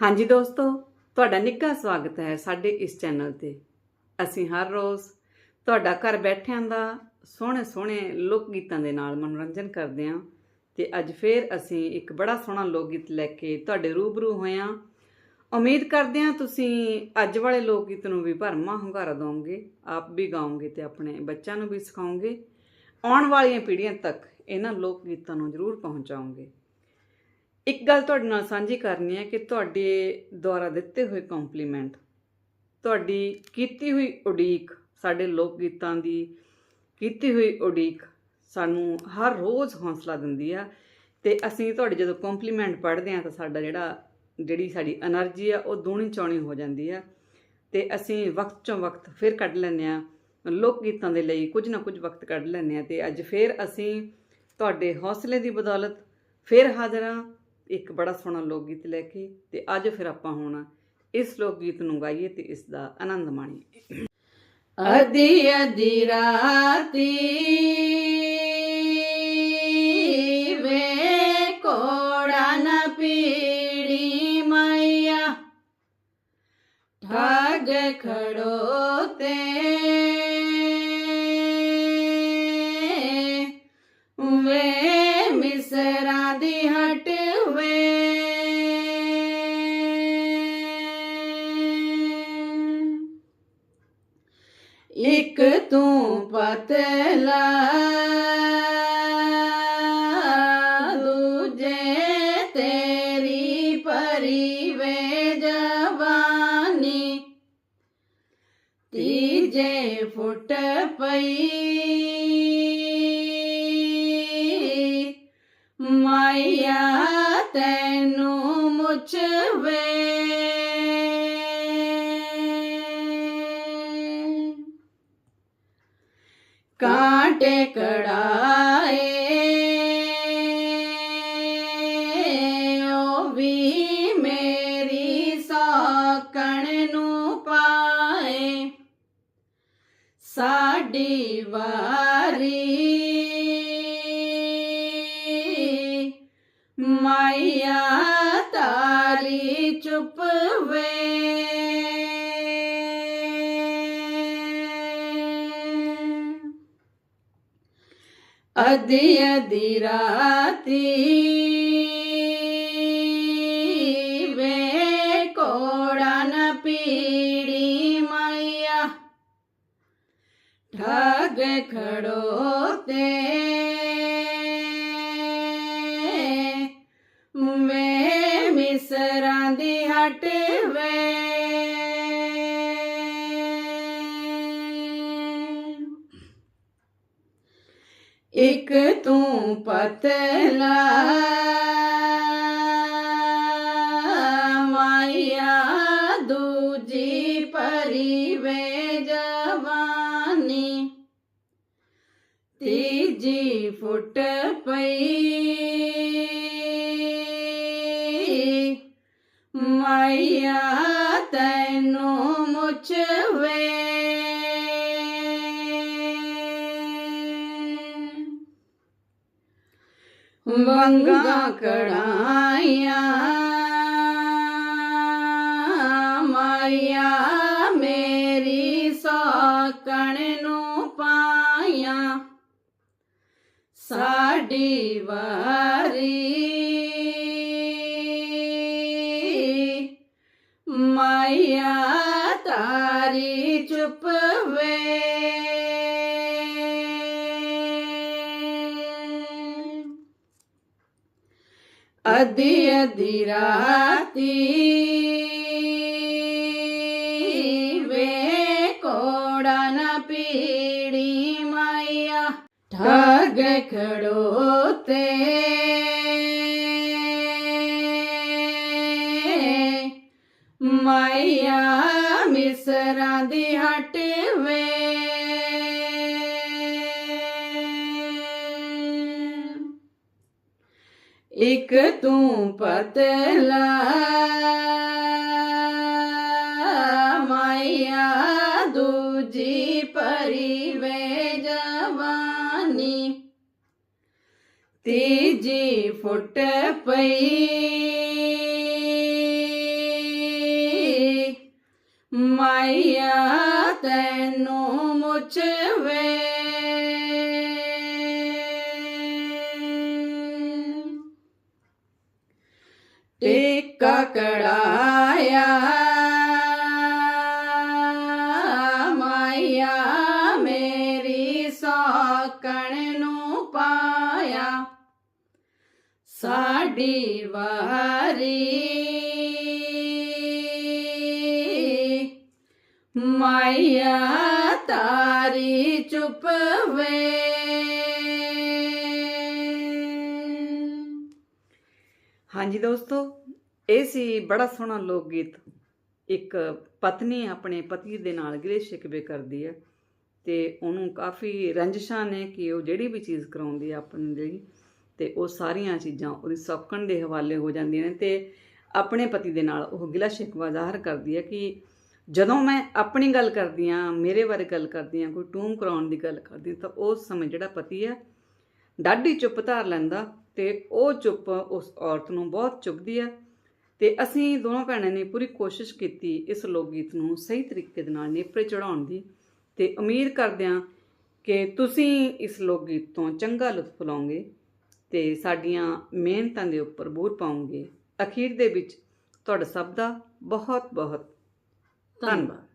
ਹਾਂਜੀ ਦੋਸਤੋ, ਤੁਹਾਡਾ ਨਿੱਘਾ ਸਵਾਗਤ ਹੈ ਸਾਡੇ ਇਸ ਚੈਨਲ ਤੇ। ਅਸੀਂ ਹਰ ਰੋਜ਼ ਤੁਹਾਡਾ ਘਰ ਬੈਠਿਆਂ ਦਾ ਸੋਹਣੇ ਸੋਹਣੇ ਲੋਕ ਗੀਤਾਂ ਦੇ ਨਾਲ ਮਨੋਰੰਜਨ ਕਰਦੇ ਹਾਂ ਤੇ ਅੱਜ ਫੇਰ ਅਸੀਂ ਇੱਕ ਬੜਾ ਸੋਹਣਾ ਲੋਕ ਗੀਤ ਲੈ ਕੇ ਤੁਹਾਡੇ ਰੂਬਰੂ ਹੋਏ ਹਾਂ। ਉਮੀਦ ਕਰਦੇ ਹਾਂ ਤੁਸੀਂ ਅੱਜ ਵਾਲੇ ਲੋਕ ਗੀਤ ਨੂੰ ਵੀ ਭਰਮਾ ਹੁੰਗਾਰਾ ਦਿਓਗੇ ਆਪ ਵੀ ਗਾਓਗੇ ਤੇ ਆਪਣੇ ਬੱਚਿਆਂ ਨੂੰ ਵੀ ਸਿਖਾਓਗੇ। ਆਉਣ ਵਾਲੀਆਂ ਪੀੜ੍ਹੀਆਂ ਤੱਕ ਇਹਨਾਂ ਲੋਕ ਗੀਤਾਂ ਨੂੰ ਜ਼ਰੂਰ ਪਹੁੰਚਾਓਗੇ। ਇੱਕ ਗੱਲ ਤੁਹਾਡੇ ਨਾਲ ਸਾਂਝੀ ਕਰਨੀ ਹੈ ਕਿ ਤੁਹਾਡੇ ਦੁਆਰਾ ਦਿੱਤੇ ਹੋਏ ਕੰਪਲੀਮੈਂਟ ਤੁਹਾਡੀ ਕੀਤੀ ਹੋਈ ਉਡੀਕ, ਸਾਡੇ ਲੋਕ ਗੀਤਾਂ ਦੀ ਕੀਤੀ ਹੋਈ ਉਡੀਕ ਸਾਨੂੰ ਹਰ ਰੋਜ਼ ਹੌਸਲਾ ਦਿੰਦੀ ਆ ਤੇ ਅਸੀਂ ਤੁਹਾਡੇ ਜਦੋਂ ਕੰਪਲੀਮੈਂਟ ਪੜ੍ਹਦੇ ਆ ਤਾਂ ਸਾਡਾ ਜਿਹੜਾ, ਜਿਹੜੀ ਸਾਡੀ એનર્ਜੀ ਆ ਉਹ ਦੂਣੀ ਚੌਣੀ ਹੋ ਜਾਂਦੀ ਆ ਤੇ ਅਸੀਂ ਵਕਤ ਚੋਂ ਵਕਤ ਫਿਰ ਕੱਢ ਲੈਂਦੇ ਆ ਲੋਕ ਗੀਤਾਂ ਦੇ ਲਈ ਕੁਝ ਨਾ ਕੁਝ ਵਕਤ ਕੱਢ ਲੈਂਦੇ ਆ ਤੇ ਅੱਜ ਫਿਰ ਅਸੀਂ ਤੁਹਾਡੇ ਹੌਸਲੇ ਦੀ ਬਦੌਲਤ ਫਿਰ ਹਾਜ਼ਰ ਹਾਜ਼ਰਾਂ ਇੱਕ ਬੜਾ ਸੋਹਣਾ ਲੋਕ ਗੀਤ ਲੈ ਕੇ ਤੇ ਅੱਜ ਫਿਰ ਆਪਾਂ ਹੁਣ ਇਸ ਲੋਕ ਗੀਤ ਨੂੰ ਗਾਈਏ ਤੇ ਇਸ ਦਾ ਆਨੰਦ ਮਾਣੀਏ। ਅਦੀ ਅਦੀ ਰਾਤੀ ਵੇ ਕੋੜਾ ਨ ਪੀੜੀ ਮਈਆ ਠਾਗ ਖੜੋ ਤੇ ਵੇ ਮਿਸਰਾਂ ਦੀ ਪਤਲਾ ਦੂਜੇ ਤੇਰੀ ਪਰੀ ਵੇ ਜਵਾਨੀ ਤੀਜੇ ਫੁੱਟ ਪਈ ਕਾਂਟੇ ਕੜਾਏ। ਓ ਵੀ ਮੇਰੀ ਸਾਕਣ ਨੂੰ ਪਾਏ। ਸਾਡੀ ਵਾਰੀ ਮਾਇਆ ਤਾਰੀ ਚੁੱਪ ਵੇ ਅਧੀ ਅਦੀ ਰਾਤੀ ਵੇ ਕੋੜਾ ਨ ਪੀੜੀ ਮਾਇਆ। ਠਗ ਖੜੋ ਤੇ ਮੈਂ ਮਿਸਰਾਂ ਦੀ ਹਟੇ ਇੱਕ ਤੂੰ ਪਤਲਾ ਮਾਇਆ ਦੂਜੀ ਪਰੀ ਵੇ ਜਵਾਨੀ। ਤੀਜੀ ਫੁੱਟ ਪਈ। ਮਾਇਆ ਵੰਗਾ ਕੜਾਈਆਂ ਮਾਇਆ ਮੇਰੀ ਸਾਕਣ ਨੂੰ ਪਾਇਆ ਸਾਡੀ ਵਾਰੀ ਮਾਇਆ ਤਾਰੀ ਚੁੱਪ ਵੇ ਅਦੀ ਅਦੀ ਰਾਤੀ ਵੇ ਕੋੜਾ ਨ ਪੀੜੀ ਮਾਇਆ, ਠਗ ਖੜੋ ਤੇ ਮਾਇਆ ਮਿਸਰਾਂ ਦੀ ਹਟ ਵੇ। ਇਕ ਤੂੰ ਪਤਲਾ ਮਾਇਆ ਦੂਜੀ ਪਰੀ ਵੇ ਜਵਾਨੀ। ਤੀਜੀ ਫੁੱਟ ਪਈ। ਮਾਇਆ ਤੈਨੂੰ ਮੁਛ ਮਾਇਆ ਮੇਰੀ ਸੌਕਣ ਨੂੰ ਪਾਇਆ। ਸਾਡੀ ਵਾਰੀ ਮਾਇਆ ਤਾਰੀ ਚੁੱਪ ਵੇ। ਹਾਂਜੀ ਦੋਸਤੋ ਇਹ ਸੀ ਬੜਾ ਸੋਹਣਾ ਲੋਕ ਗੀਤ ਇੱਕ ਪਤਨੀ ਆਪਣੇ ਪਤੀ ਦੇ ਨਾਲ ਗਿਲੇ ਸ਼ਿਕਵੇ ਕਰਦੀ ਹੈ ਤੇ ਉਹਨੂੰ ਕਾਫੀ ਰੰਜਿਸ਼ਾਂ ਨੇ ਕਿ ਉਹ ਜਿਹੜੀ ਵੀ ਚੀਜ਼ ਕਰਾਉਂਦੀ ਹੈ ਆਪਣੀ ਜਿਹੜੀ, ਤੇ ਉਹ ਸਾਰੀਆਂ ਚੀਜ਼ਾਂ ਉਹਦੀ ਸੌਕਣ ਦੇ ਹਵਾਲੇ ਹੋ ਜਾਂਦੀਆਂ ਨੇ ਤੇ ਆਪਣੇ ਪਤੀ ਦੇ ਨਾਲ ਉਹ ਗਿਲਾ ਸ਼ਿਕਵਾ ਜ਼ਾਹਰ ਕਰਦੀ ਹੈ ਕਿ ਜਦੋਂ ਮੈਂ ਆਪਣੀ ਗੱਲ ਕਰਦੀ ਆ ਮੇਰੇ ਬਾਰੇ ਗੱਲ ਕਰਦੀ ਆ ਕੋਈ ਟੂਮ ਕਰਾਉਣ ਦੀ ਗੱਲ ਕਰਦੀ ਤਾਂ ਉਸ ਸਮੇਂ ਜਿਹੜਾ ਪਤੀ ਹੈ, ਡਾਢੀ ਚੁੱਪ ਧਾਰ ਲੈਂਦਾ ਤੇ ਉਹ ਚੁੱਪ ਉਸ ਔਰਤ ਨੂੰ ਬਹੁਤ ਚੁੱਭਦੀ ਹੈ। ਤੇ ਅਸੀਂ ਦੋਨੋਂ ਭੈਣਾਂ ਨੇ ਪੂਰੀ ਕੋਸ਼ਿਸ਼ ਕੀਤੀ ਇਸ ਲੋਕ ਗੀਤ ਨੂੰ ਸਹੀ ਤਰੀਕੇ ਦੇ ਨਾਲ ਨੇਪਰੇ ਚੜਾਉਣ ਦੀ ਤੇ ਉਮੀਦ ਕਰਦੇ ਹਾਂ ਕਿ ਤੁਸੀਂ ਇਸ ਲੋਕ ਗੀਤ ਤੋਂ ਚੰਗਾ ਲੁਤਫ ਲਓਗੇ ਤੇ ਸਾਡੀਆਂ ਮਿਹਨਤਾਂ ਦੇ ਉੱਪਰ ਬੂਰ ਪਾਉਂਗੇ ਅਖੀਰ ਦੇ ਵਿੱਚ ਤੁਹਾਡਾ ਸਭ ਦਾ ਬਹੁਤ ਬਹੁਤ ਧੰਨਵਾਦ।